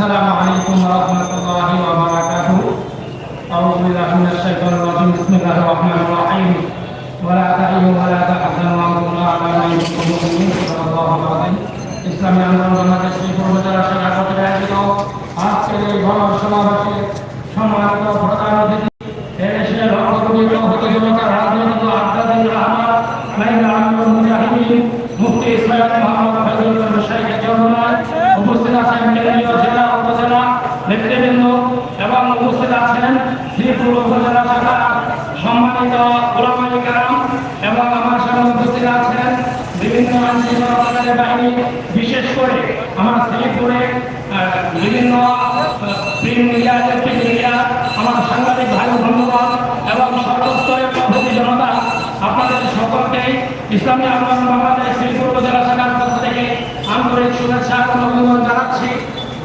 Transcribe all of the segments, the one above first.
السلام عليكم ورحمة الله وبركاته أعوذ بالله من الشيطان الرجيم بسم الله الرحمن الرحيم ولا تهنوا ولا تحزنوا وأنتم الأعلى إن كنتم مؤمنين صدق الله العظيم ইসলামী আন্দোলন বাংলাদেশ পূর্ব জেলা শাখা কর্তৃক আয়োজিত আজকের এই গণ সমাবেশে সম্মানিত প্রধান অতিথি এদেশের অগ্রগতির হতজনতার রাজনৈতিক আধ্যাত্মিক রহমান মাইনা আমিনুল মুজাহিদিন মুফতি ইসলাম মোহাম্মদ ফজলুল শাইখ চরমায় উপস্থিত আছেন কেন্দ্রীয় জেলা উপজেলা নেতৃবৃন্দ এবং উপস্থিত আছেন শ্রীপুর উপজেলা শাখা সম্মানিত ওলামাই কারাম এবং আমার সামনে উপস্থিত আছেন বিভিন্ন আইনশৃঙ্খলা বাহিনী, বিশেষ করে আমার শ্রীপুরে বিভিন্ন প্রিন্ট মিডিয়া ইলেকট্রিক মিডিয়া, আমার সাংবাদিক ভাই ধন্যবাদ এবং সর্বস্তরের পদ্ধতি জনতা, আপনাদের সকলকে ইসলামী আন্দোলন বাংলাদেশ শ্রীপুর উপজেলা শাখার পক্ষ থেকে আন্তরিক শুভেচ্ছা এবং অভিনন্দন জানাচ্ছি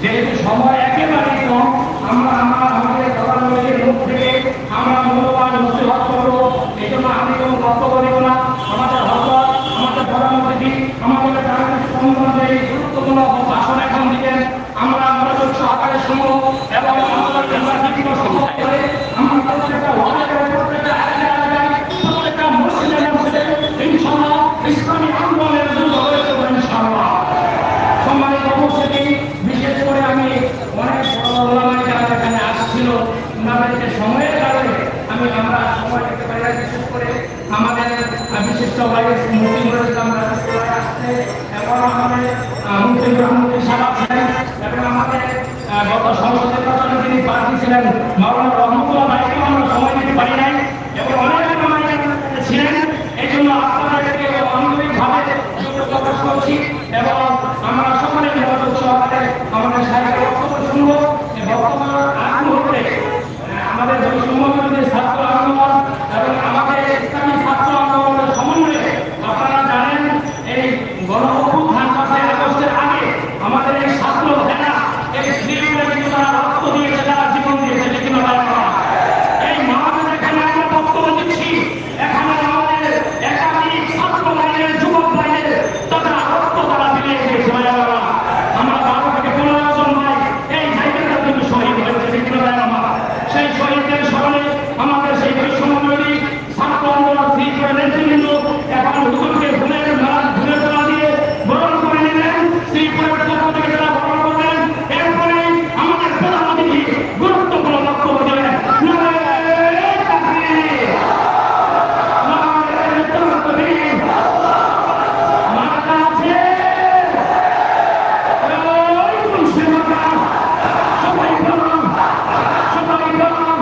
যেহেতু সময় একেবারে কম আমরা আমরা আমাদের প্রধানমন্ত্রীর মুখ থেকে আমরা মূল্যবান নসিহত করব এই জন্য আমি কোনো বক্তব্য দেব না আমাদের হজরত আমাদের প্রধানমন্ত্রী আমাদের রাজনৈতিক সম্বন্ধে এই গুরুত্বপূর্ণ ভাষণ এখন দিবেন আমরা মনোযোগ সহকারে শুনব এবং আমাদের নির্বাচিত সময় করে আমরা প্রত্যেকটা ওয়ার্ডের প্রত্যেকটা এলাকায় এলাকায় প্রত্যেকটা মসজিদে মসজিদে ইনশাআল্লাহ ইসলামী আন্দোলনের যুগ হয়ে যাবে ইনশাআল্লাহ সম্মানিত উপস্থিতি বিশেষ করে আমি অনেক বড় ওলামাই যারা এখানে আসছিল ওনাদেরকে সময়ের কারণে আমি আমরা সময় দিতে পারি না বিশেষ করে আমাদের আহ, বিশিষ্ট ভাইয়ের মুক্তি করেছে আমরা সবাই আসছে এবং আমাদের আহ, মুক্তি মুক্তি সাহেব ছিলেন এবং আমাদের আহ, গত সংসদ নির্বাচনে যিনি প্রার্থী ছিলেন মাওলানা রহমতুল্লাহ ভাইকেও আমরা সময় দিতে পারি নাই এবং অনেক ওলামাই যারা ছিলেন এই জন্য আপনাদেরকে আন্তরিকভাবে দুঃখ প্রকাশ করছি এবং আমরা সকলে মনোযোগ সহকারে আমাদের সাহেবের বক্তব্য শুনব এই বক্তব্য আগ মুহূর্তে আহ, আমাদের বৈষম্যবিরোধী ছাত্র আন্দোলন এবং আমাদের ইসলামী ছাত্র আন্দোলনের সমন্বয়ে আপনারা জানেন এই গণ অভ্যুত্থান পাশে আগস্টের আগে আমাদের এই ছাত্র সেনা এই শ্রীপুরে কিন্তু তারা রক্ত দিয়েছে তারা জীবন দিয়েছে যে কিনা তারা এই মহাজন এখানে আমরা বক্তব্য দিচ্ছি এখানে আমাদের একাধিক ছাত্র লাইনের যুবক লাইনের তারা রক্ত তারা বিলিয়ে দিয়েছে ভাইয়ারা। আমরা বারো থেকে পনেরো জন ভাই এই জায়গাটা কিন্তু শহীদ হয়েছে ঠিক না ভাই আমার? সেই শহীদদের স্মরণে আমাদের সেই বৈষম্যবিরোধী ছাত্র আন্দোলন শ্রীপুরের নেতৃবৃন্দ এখন হুজুরকে ফুলের মালা ফুলের তোলা দিয়ে বরণ করে নিলেন শ্রীপুরের পক্ষ থেকে তারা বরণ করলেন এরপরে আমাদের প্রধান অতিথি গুরুত্বপূর্ণ বক্তব্য দিলেন নারায়ণ তাকবীর! নারায়ণ তাকবীর! মাথা আছে? ওই মুসলিমরা! সবাই বলুন, সবাই বলুন,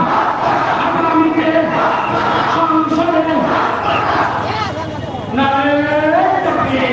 আগামীতে সংসদে নারায়ণ তাকবীর!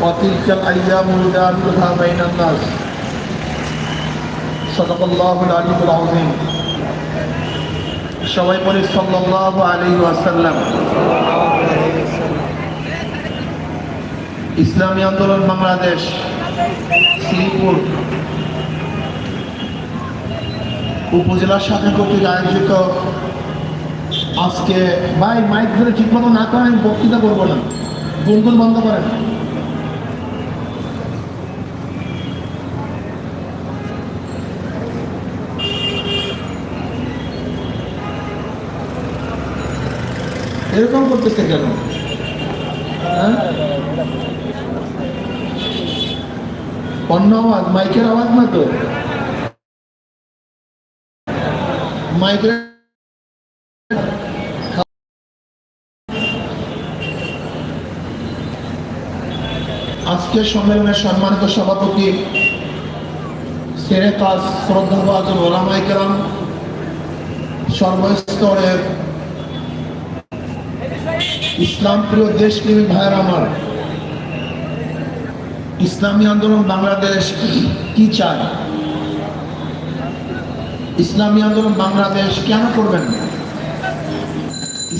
وتلك الأيام نداولها بين الناس صدق الله العلي العظيم সবাই বলি সাল্লাল্লাহু আলাইহি ওয়াসাল্লাম ইসলামী আন্দোলন বাংলাদেশ শ্রীপুর উপজেলা শাখা কর্তৃক আয়োজিত আজকে ভাই মাইক ধরে ঠিক মতো না করেন বক্তৃতা করবো না গুনগুন বন্ধ করেন। এরকম করতেছে কেন? হ্যাঁ? অন্য আওয়াজ মাইকের আওয়াজ না তো? মাইকের আজকের সম্মেলনের সম্মানিত সভাপতি শ্রদ্ধাভাজন ওলামাই কেরাম, সর্বস্তরের ইসলাম প্রিয় দেশপ্রেমী ভাইয়ের আমার, ইসলামী আন্দোলন বাংলাদেশ কি চায়? ইসলামী আন্দোলন বাংলাদেশ কেন করবেন?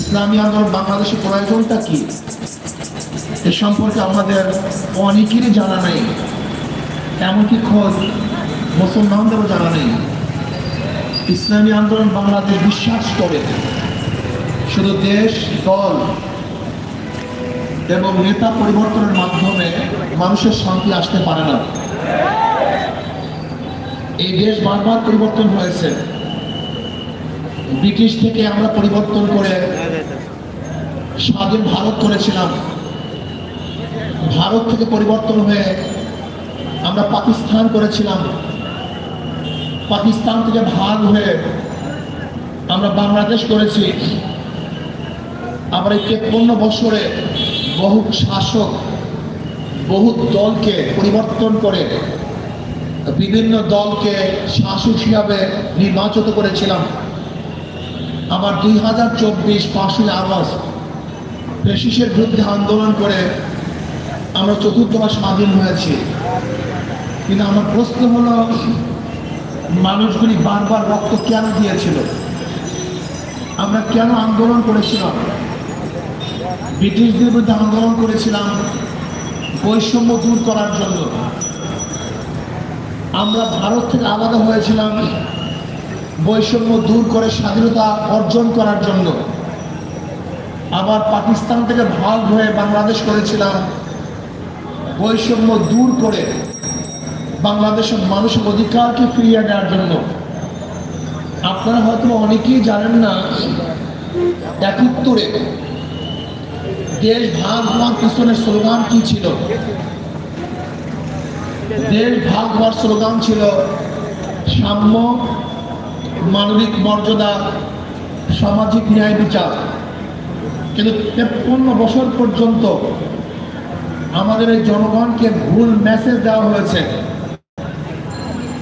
ইসলামী আন্দোলন বাংলাদেশের প্রয়োজনটা কি? এ সম্পর্কে আমাদের অনেকেরই জানা নেই, এমনকি খোঁজ মুসলমানদেরও জানা নেই। ইসলামী আন্দোলন বাংলাদেশ বিশ্বাস করে। শুধু দেশ, দল এবং নেতা পরিবর্তনের মাধ্যমে মানুষের শান্তি আসতে পারে না। এই দেশ বারবার পরিবর্তন হয়েছে। ব্রিটিশ থেকে আমরা পরিবর্তন করে স্বাধীন ভারত করেছিলাম। ভারত থেকে পরিবর্তন হয়ে আমরা পাকিস্তান করেছিলাম। পাকিস্তান থেকে ভাগ হয়ে আমরা বাংলাদেশ করেছি। আমরা এই তেপ্পন্ন বছরে বহু শাসক, বহু দলকে পরিবর্তন করে বিভিন্ন দলকে শাসক হিসাবে নির্বাচিত করেছিলাম। আমার দুই হাজার চব্বিশ পাঁচই আগস্ট ব্রিটিশের বিরুদ্ধে আন্দোলন করে আমরা চতুর্থবার স্বাধীন হয়েছি। কিন্তু আমার প্রশ্ন হলো, মানুষগুলি বারবার রক্ত কেন দিয়েছিল? আমরা কেন আন্দোলন করেছিলাম? ব্রিটিশদের বিরুদ্ধে আন্দোলন করেছিলাম বৈষম্য দূর করার জন্য। আমরা ভারত থেকে আলাদা হয়েছিলাম বৈষম্য দূর করে স্বাধীনতা অর্জন করার জন্য। আবার পাকিস্তান থেকে ভাগ হয়ে বাংলাদেশ করেছিলাম বৈষম্য দূর করে বাংলাদেশের মানুষের অধিকারকে ফিরিয়ে দেওয়ার জন্য। আপনারা হয়তো অনেকেই জানেন না একাত্তরে দেশ ভাগ হওয়ার পিছনে স্লোগান কি ছিল? দেশ ভাগ হওয়ার স্লোগান ছিল, সাম্য, মানবিক মর্যাদা, সামাজিক ন্যায় বিচার। কিন্তু তেপ্পন্ন বছর পর্যন্ত আমাদের এই জনগণকে ভুল মেসেজ দেওয়া হয়েছে।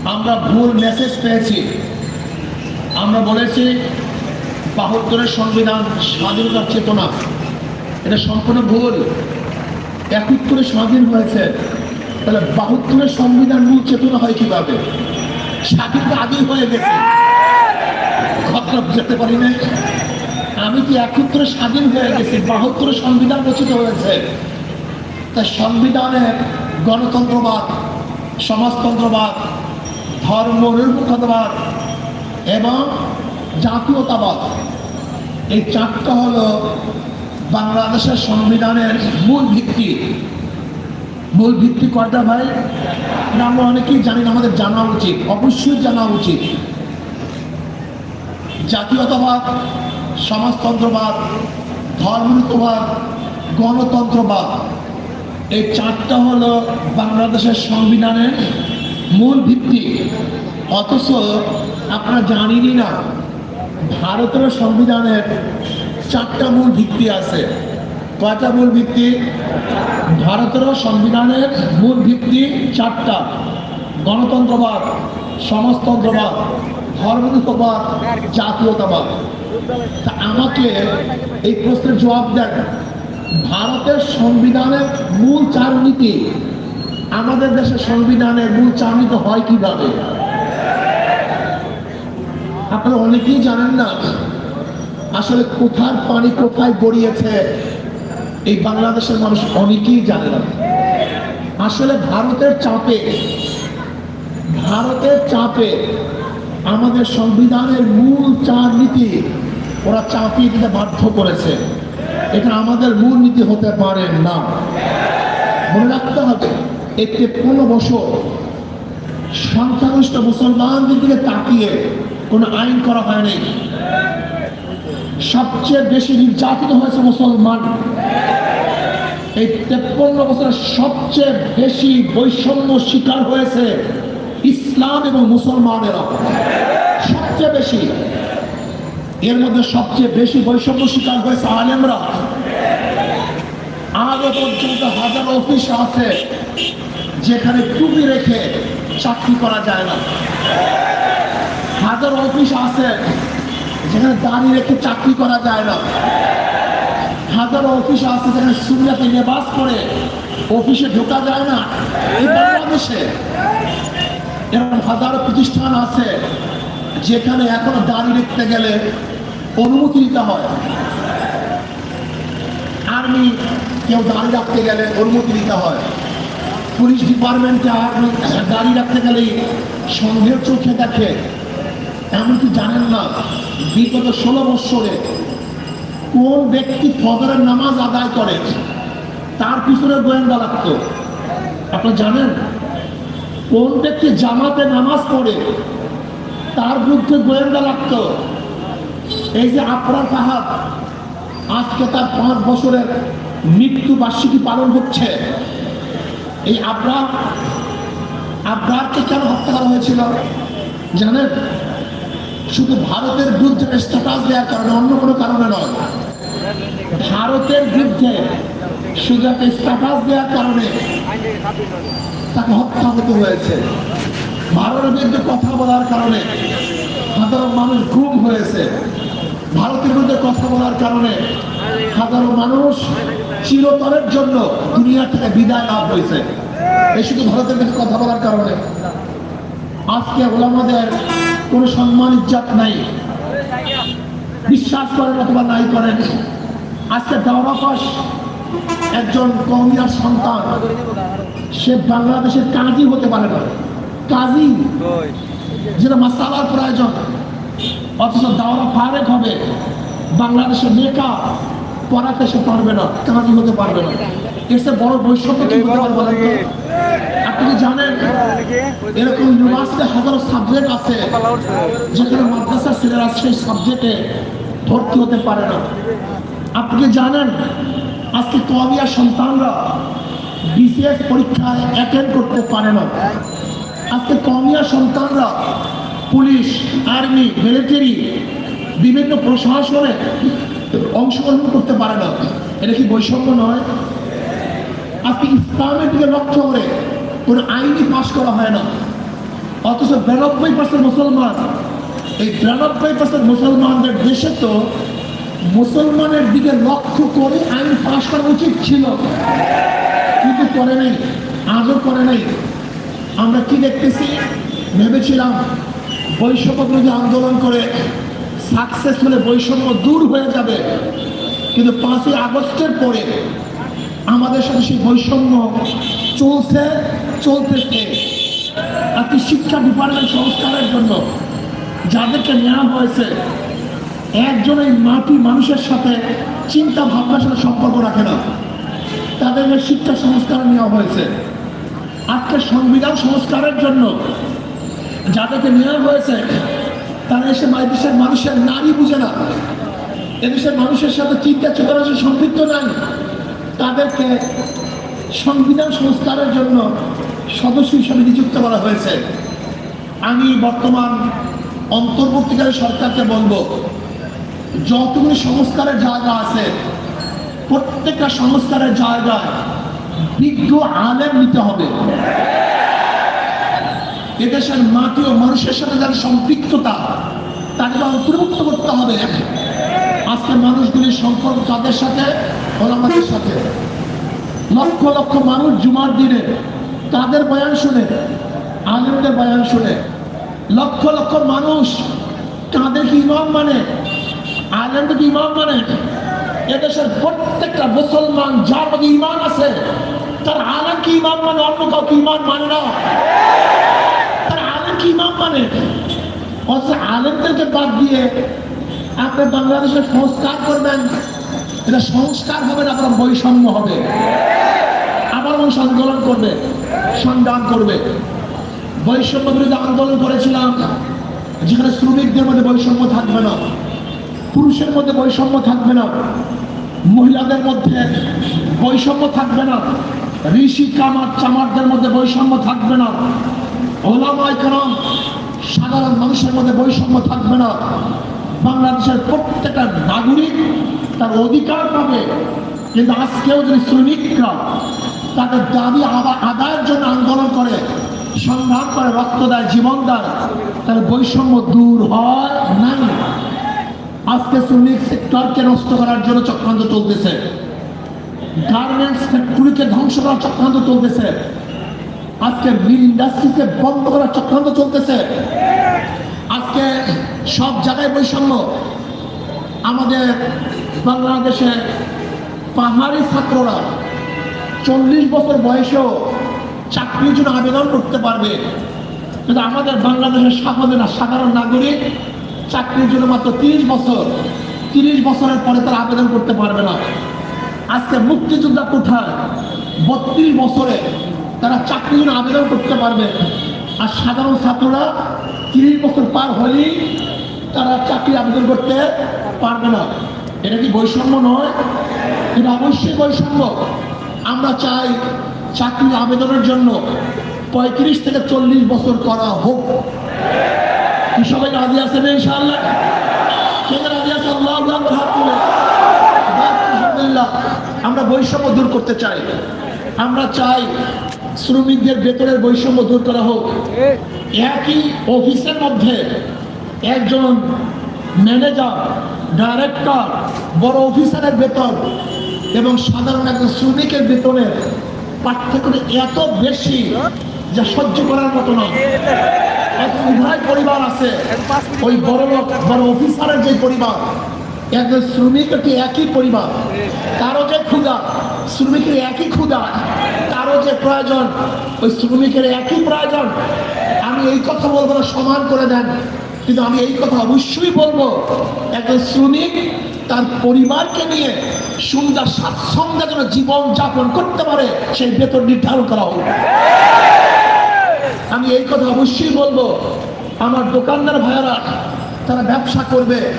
আমরা ভুল মেসেজ পেয়েছি। আমরা বলেছি, বাহাত্তরের সংবিধান স্বাধীনতার চেতনা, এটা সম্পূর্ণ ভুল। একাত্তরে স্বাধীন হয়েছে, তাহলে বাহাত্তরের সংবিধান মূল চেতনা হয় কীভাবে? স্বাধীন তো আগেই হয়ে গেছে। কথাটা বুঝতে পারি না আমি কি একাত্তরে স্বাধীন হয়ে গেছি? বাহাত্তরের সংবিধান রচিত হয়েছে। তা সংবিধানের গণতন্ত্রবাদ, সমাজতন্ত্রবাদ, ধর্ম নিরপেক্ষতাবাদ এবং জাতীয়তাবাদ। এই চারটা হলো বাংলাদেশের সংবিধানের মূল ভিত্তি। মূল ভিত্তি কয়টা ভাই? আমরা অনেকেই জানি না, আমাদের জানা উচিত, অবশ্যই জানা উচিত। জাতীয়তাবাদ, সমাজতন্ত্রবাদ ধর্মনিরপেক্ষবাদ গণতন্ত্রবাদ। এই চারটা হলো বাংলাদেশের সংবিধানের মূল ভিত্তি। অথচ আপনারা জানিনি না, ভারতের সংবিধানের চারটা মূল ভিত্তি আছে। কয়টা মূল ভিত্তি? ভারতের সংবিধানের মূল ভিত্তি চারটা। গণতন্ত্রবাদ, সমাজতন্ত্রবাদ ধর্মনিরপেক্ষবাদ জাতীয়তাবাদ। তা আমাকে এই প্রশ্নের জবাব দেন। ভারতের সংবিধানের মূল চার নীতি আমাদের দেশের সংবিধানের মূল চার নীতি হয় কীভাবে? আপনারা অনেকেই জানেন না, আসলে কোথার পানি কোথায় গড়িয়েছে, এই বাংলাদেশের মানুষ অনেকেই জানে না। আসলে ভারতের চাপে ভারতের চাপে আমাদের সংবিধানের মূল চার নীতি ওরা চাপিয়ে দিতে বাধ্য করেছে। এটা আমাদের মূল নীতি হতে পারে না। মনে রাখতে হবে এই তেপ্পন্ন বছর সংখ্যাগরিষ্ঠ মুসলমানদের দিকে তাকিয়ে কোনো আইন করা হয়নি। সবচেয়ে বেশি নির্যাতিত হয়েছে মুসলমান। এই তেপ্পন্ন বছরের সবচেয়ে বেশি বৈষম্য শিকার হয়েছে ইসলাম এবং মুসলমানেরা। সবচেয়ে বেশি। এর মধ্যে সবচেয়ে বেশি বৈষম্য শিকার হয়েছে আলেমরা। আজও পর্যন্ত হাজার অফিস আছে যেখানে টুপি রেখে চাকরি করা যায় না। হাজার অফিস আছে যেখানে দাঁড়িয়ে রেখে চাকরি করা যায় না। হাজার অফিস আছে যেখানে সুন্দরকে নেবাস করে অফিসে ঢোকা যায় না। এই বাংলাদেশে এরকম হাজারো প্রতিষ্ঠান আছে যেখানে এখনও দাঁড়িয়ে রাখতে গেলে অনুমতি নিতে হয়। আর্মি কেউ দাঁড়িয়ে রাখতে গেলে অনুমতি নিতে হয়। পুলিশ ডিপার্টমেন্টে আর্মি দাঁড়িয়ে রাখতে গেলেই সন্দেহের চোখে দেখে। এমনকি জানেন না বিগত ষোলো বৎসরে কোন ব্যক্তি ফজরের নামাজ আদায় করে, তার পিছনে গোয়েন্দা লাগতো। আপনি জানেন? কোন ব্যক্তি জামাতে নামাজ পড়ে তার বিরুদ্ধে গোয়েন্দা লাগতো এই যে আপনার ফাহাদ আজকে তার পাঁচ বছরের মৃত্যু বার্ষিকী পালন হচ্ছে। এই আবরার, আবরারকে কেন হত্যা করা হয়েছিল? জানেন? শুধু ভারতের বিরুদ্ধে স্ট্যাটাস দেওয়ার কারণে, অন্য কোনো কারণে নয়। ভারতের বিরুদ্ধে শুধু একটা স্ট্যাটাস দেওয়ার কারণে তাকে হত্যা হতে হয়েছে। ভারতের বিরুদ্ধে কথা বলার কারণে হাজারো মানুষ গুম হয়েছে। ভারতের বিরুদ্ধে কথা বলার কারণে হাজারো মানুষ চিরতরের জন্য দুনিয়া থেকে বিদায় লাভ হয়েছে। এই শুধু ভারতের বিরুদ্ধে কথা বলার কারণে। আজকে ওলামাদের কোনো সম্মান ইজ্জাত নাই। বিশ্বাস করেন অথবা নাই করেন। আজকে দাওরাফাস একজন কমিয়ার সন্তান, সে বাংলাদেশের কাজী হতে পারে না। কাজী যেটা মাসালার প্রয়োজন। অথচ দাওরা ফারেক হবে। বাংলাদেশের মেকা পড়াতে সে পারবে না। কাজী হতে পারবে না? এসে বড় বৈষম্য কি হতে পারে বলেন আপনি জানেন? এরকম ইউনিভার্সিটি হাজারো সাবজেক্ট আছে। যেখানে মাদ্রাসার ছেলেরা সেই সাবজেক্টে ভর্তি হতে পারে না। আপনি জানেন? আজকে কবিয়া সন্তানরা বিসিএস পরীক্ষায় অ্যাটেন্ড করতে পারে না। আজকে কমিয়া সন্তানরা, পুলিশ, আর্মি মিলিটারি বিভিন্ন প্রশাসনে অংশগ্রহণ করতে পারে না। এটা কি বৈষম্য নয়? আজকে ইসলামের দিকে লক্ষ্য করে কোনো আইনই পাশ করা হয় না। অথচ বিরানব্বই পার্সেন্ট মুসলমান, এই বিরানব্বই পার্সেন্ট মুসলমানদের দেশে তো মুসলমানের দিকে লক্ষ্য করে আইন পাশ করা উচিত ছিল। কিন্তু করে নাই, আজও করে নাই। আমরা কি দেখতেছি? ভেবেছিলাম বৈষম্য বিরোধী আন্দোলন করে সাকসেস হলে বৈষম্য দূর হয়ে যাবে। কিন্তু পাঁচই আগস্টের পরে আমাদের সাথে সেই বৈষম্য চলছে চলতেছে আজকে শিক্ষা ডিপার্টমেন্ট সংস্কারের জন্য যাদেরকে নেওয়া হয়েছে একজন এই মাটি মানুষের সাথে চিন্তা ভাবনার সাথে সম্পর্ক রাখে না। তাদেরকে শিক্ষা সংস্কার নেওয়া হয়েছে। আজকে সংবিধান সংস্কারের জন্য যাদেরকে নেওয়া হয়েছে, তারা এসে দেশের মানুষের নারী বুঝে না। এদেশের মানুষের সাথে চিন্তা চেতনা সম্পৃক্ত নাই, তাদেরকে সংবিধান সংস্কারের জন্য সদস্য হিসাবে নিযুক্ত করা হয়েছে। আমি বর্তমান অন্তর্বর্তীকালে সরকারকে বলব, যতগুলি সংস্কারের জায়গা আছে, প্রত্যেকটা সংস্কারের জায়গায় বিজ্ঞ আলেম নিতে হবে। এদেশের মাটি ও মানুষের সাথে যার সম্পৃক্ততা, তাকে অন্তর্ভুক্ত করতে হবে। আজকে মানুষগুলির সম্পর্ক তাদের সাথে? ওলামাদের সাথে। লক্ষ লক্ষ মানুষ জুমার দিনে তাদের বয়ান শুনে? আলিমদের বয়ান শুনে। লক্ষ লক্ষ মানুষ তাদেরকে ইমাম মানে? আলেমদেরকে ইমাম মানে? এদেশের প্রত্যেকটা মুসলমান, যার মধ্যে ইমান আছে তার আলেমকে ইমাম মানে? অন্য কাউকে ইমান মানে না। তার আলেমকে ইমাম মানে? অথচ বাদ দিয়ে আপনি বাংলাদেশের সংস্কার করবেন, এটা সংস্কার হবে না আপনার বৈষম্য হবে। আবার মানুষ আন্দোলন করবে, সংগ্রাম করবে। বৈষম্য বিরুদ্ধে আন্দোলন করেছিলাম, যেখানে শ্রমিকদের মধ্যে বৈষম্য থাকবে না, পুরুষের মধ্যে বৈষম্য থাকবে না, মহিলাদের মধ্যে বৈষম্য থাকবে না। ঋষি কামার চামারদের মধ্যে বৈষম্য থাকবে না। ওলামাই কালাম সাধারণ মানুষের মধ্যে বৈষম্য থাকবে না। বাংলাদেশের প্রত্যেকটা নাগরিক তার অধিকার পাবে। কিন্তু আজকেও যদি শ্রমিকরা, তাদের দাবি আদা- আদায়ের জন্য আন্দোলন করে, সংগ্রাম করে, রক্ত দেয়, জীবন দেয় তাহলে বৈষম্য দূর হয় নাই। আজকে শ্রমিক সেক্টরকে নষ্ট করার জন্য চক্রান্ত চলতেছে। গার্মেন্টস ফ্যাক্টরিকে ধ্বংস করার চক্রান্ত চলতেছে। আজকে মিল ইন্ডাস্ট্রিকে বন্ধ করার চক্রান্ত চলতেছে। আজকে সব জায়গায় বৈষম্য। আমাদের বাংলাদেশে পাহাড়ি ছাত্ররা চল্লিশ বছর বয়সেও চাকরির জন্য আবেদন করতে পারবে। কিন্তু আমাদের বাংলাদেশের সাধারণ সাধারণ নাগরিক চাকরির জন্য মাত্র তিরিশ বছর, তিরিশ বছরের পরে তারা আবেদন করতে পারবে না। আজকে মুক্তিযোদ্ধা কোঠায় বত্রিশ বছরে তারা চাকরির জন্য আবেদন করতে পারবে। আর সাধারণ ছাত্ররা তিরিশ বছর পার হলেই তারা চাকরি আবেদন করতে পারবে না। এটা কি বৈষম্য নয়? এটা অবশ্যই বৈষম্য। আমরা চাই চাকরি আবেদনের জন্য পঁয়ত্রিশ থেকে চল্লিশ বছর করা হোক। কি সবাই রাজি আছেন ইনশাআল্লাহ? কে রাজি আছে আল্লাহ আলহামদুলিল্লাহ। আমরা বৈষম্য দূর করতে চাই। আমরা চাই শ্রমিকদের বেতনের বৈষম্য দূর করা হোক। একই অফিসের মধ্যে একজন ম্যানেজার, ডাইরেক্টর, বড় অফিসারের বেতন এবং সাধারণ একজন শ্রমিকের বেতনের পার্থক্য এত বেশি যা সহ্য করার মতো নয়। উভয় পরিবার আছে, ওই বড় বড় অফিসারের যে পরিবার একজন শ্রমিক একটি একই পরিবার? তারও যে ক্ষুধা, শ্রমিকের একই ক্ষুধা তারও যে প্রয়োজন, ওই শ্রমিকের একই প্রয়োজন। আমি এই কথা বলব না, সমান করে দেন। কিন্তু আমি এই কথা অবশ্যই বলব, একজন শ্রমিক তার পরিবারকে নিয়ে সুন্দর স্বাচ্ছন্দ্যে যেন জীবন যাপন করতে পারে, সেই বেতন নির্ধারণ করা হোক। আমি এই কথা অবশ্যই বলব। আমার দোকানদার ভাইয়েরা, তারা ব্যবসা করবে।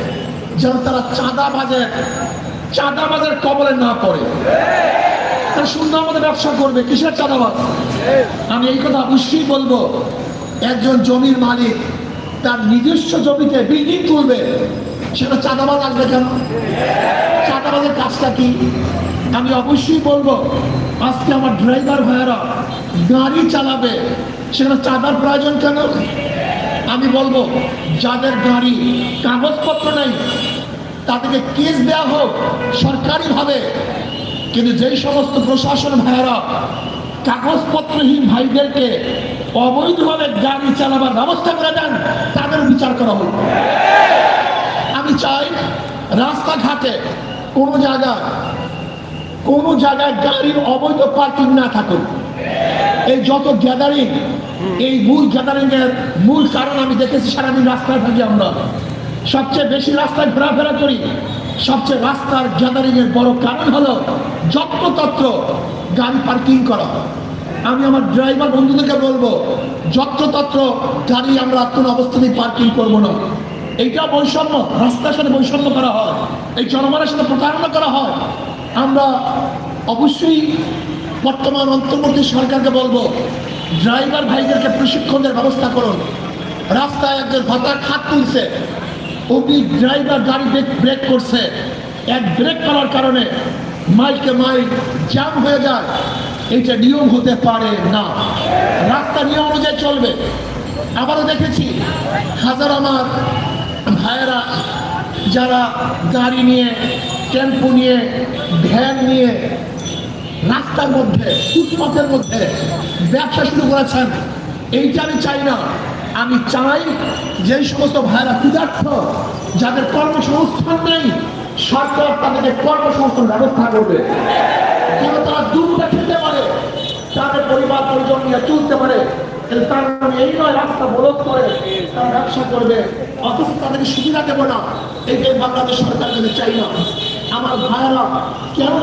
যেন তারা চাঁদা বাজে চাঁদা বাজার কবলে না পড়ে। তারা সুন্দর মতো ব্যবসা করবে। কিসের চাঁদাবাজ? আমি এই কথা অবশ্যই বলব। একজন জমির মালিক তার নিজস্ব জমিতে বিল্ডিং তুলবে। সেটা চাঁদাবাজ আসবে কেন? চাঁদাবাজের কাজটা কি? আমি অবশ্যই বলব, আজকে আমার ড্রাইভার ভাইয়েরা গাড়ি চালাবে। সেখানে চাঁদার প্রয়োজন কেন? আমি বলব, যাদের গাড়ি, কাগজপত্র নেই, তাদেরকে কেস দেওয়া হোক সরকারিভাবে। কিন্তু যেই সমস্ত প্রশাসন ভাইয়েরা কাগজপত্রহীন ভাইদেরকে অবৈধভাবে গাড়ি চালাবার ব্যবস্থা করে দেন, তাদের বিচার করা হোক। আমি চাই রাস্তাঘাটে কোনো জায়গায় কোনো জায়গায় গাড়ির অবৈধ পার্কিং না থাকুক। এই যত গ্যাদারিং এই মূল গ্যাদারিংয়ের মূল কারণ আমি দেখেছি সারাদিন রাস্তায় থাকি আমরা। সবচেয়ে বেশি রাস্তায় ঘোরাফেরা করি। সবচেয়ে রাস্তার গ্যাদারিংয়ের বড় কারণ হলো যত্রতত্র গাড়ি পার্কিং করা। আমি আমার ড্রাইভার বন্ধুদেরকে বলব যত্রতত্র গাড়ি আমরা কোনো অবস্থাতেই পার্কিং করব না। এইটা বৈষম্য, রাস্তার সাথে বৈষম্য করা হয়। এই জনগণের সাথে প্রতারণা করা হয়। আমরা অবশ্যই বর্তমান অন্তর্বর্তী সরকারকে বলব ড্রাইভার ভাইদেরকে প্রশিক্ষণের ব্যবস্থা করুন। রাস্তায় একজন ভাতার খাত তুলছে। অগ্নি ড্রাইভার গাড়ি ব্রেক করছে। এক ব্রেক করার কারণে মাইলকে মাইল জ্যাম হয়ে যায়। এটা নিয়ম হতে পারে না। রাস্তা নিয়ম অনুযায়ী চলবে। আবারও দেখেছি হাজার আমার ভাইয়েরা যারা গাড়ি নিয়ে, টেম্পো নিয়ে, ভ্যান নিয়ে রাস্তার মধ্যে ফুটপাথের মধ্যে ব্যবসা শুরু করেছেন। এইটা আমি চাই না। আমি চাই যে সমস্ত ভাইরা ক্ষুধার্থ যাদের কর্মসংস্থান নেই, সরকার তাদেরকে কর্মসংস্থান ব্যবস্থা করবে। যেন তারা দুধটা খেতে পারে, তাদের পরিবার পরিজন নিয়ে চলতে পারে। তার মানে এই নয়, রাস্তা বলক করে তারা ব্যবসা করবে। অথচ তাদেরকে সুবিধা দেবো না। এইটাই বাংলাদেশ সরকার যদি চাই না। আমার ভাইয়েরা কেন